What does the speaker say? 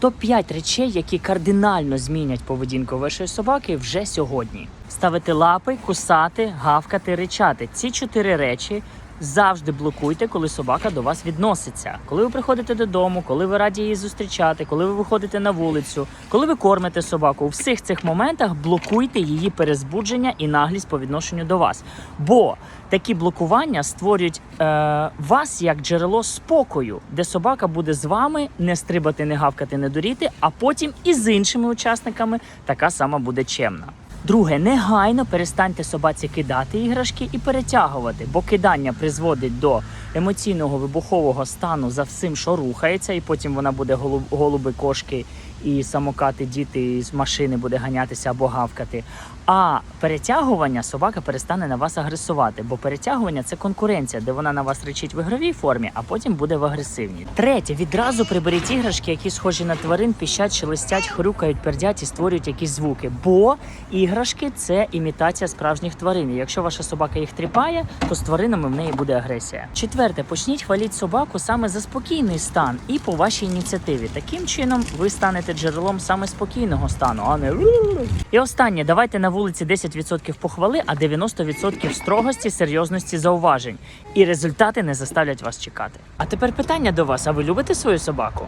Топ-5 речей, які кардинально змінять поведінку вашої собаки вже сьогодні. Ставити лапи, кусати, гавкати, ричати. Ці чотири речі завжди блокуйте, коли собака до вас відноситься. Коли ви приходите додому, коли ви раді її зустрічати, коли ви виходите на вулицю, коли ви кормите собаку, у всіх цих моментах блокуйте її перезбудження і наглість по відношенню до вас. Бо такі блокування створюють е, вас як джерело спокою, де собака буде з вами не стрибати, не гавкати, не дуріти, а потім і з іншими учасниками така сама буде чемна. Друге, негайно перестаньте собаці кидати іграшки і перетягувати, бо кидання призводить до емоційного вибухового стану за всім, що рухається, і потім вона буде голуб, голуби, кошки і самокати, діти з машини буде ганятися або гавкати. А перетягування собака перестане на вас агресувати, бо перетягування це конкуренція, де вона на вас речить в ігровій формі, а потім буде в агресивній. Третє, відразу приберіть іграшки, які схожі на тварин, піщать, шелестять, хрюкають, пердять і створюють якісь звуки. Бо іграшки це імітація справжніх тварин. І якщо ваша собака їх тріпає, то з тваринами в неї буде агресія. Четверте, почніть хваліть собаку саме за спокійний стан і по вашій ініціативі. Таким чином ви станете джерелом саме спокійного стану, а не і останнє, давайте на вулиці 10% похвали, а 90% строгості, серйозності зауважень. І результати не заставлять вас чекати. А тепер питання до вас: а ви любите свою собаку?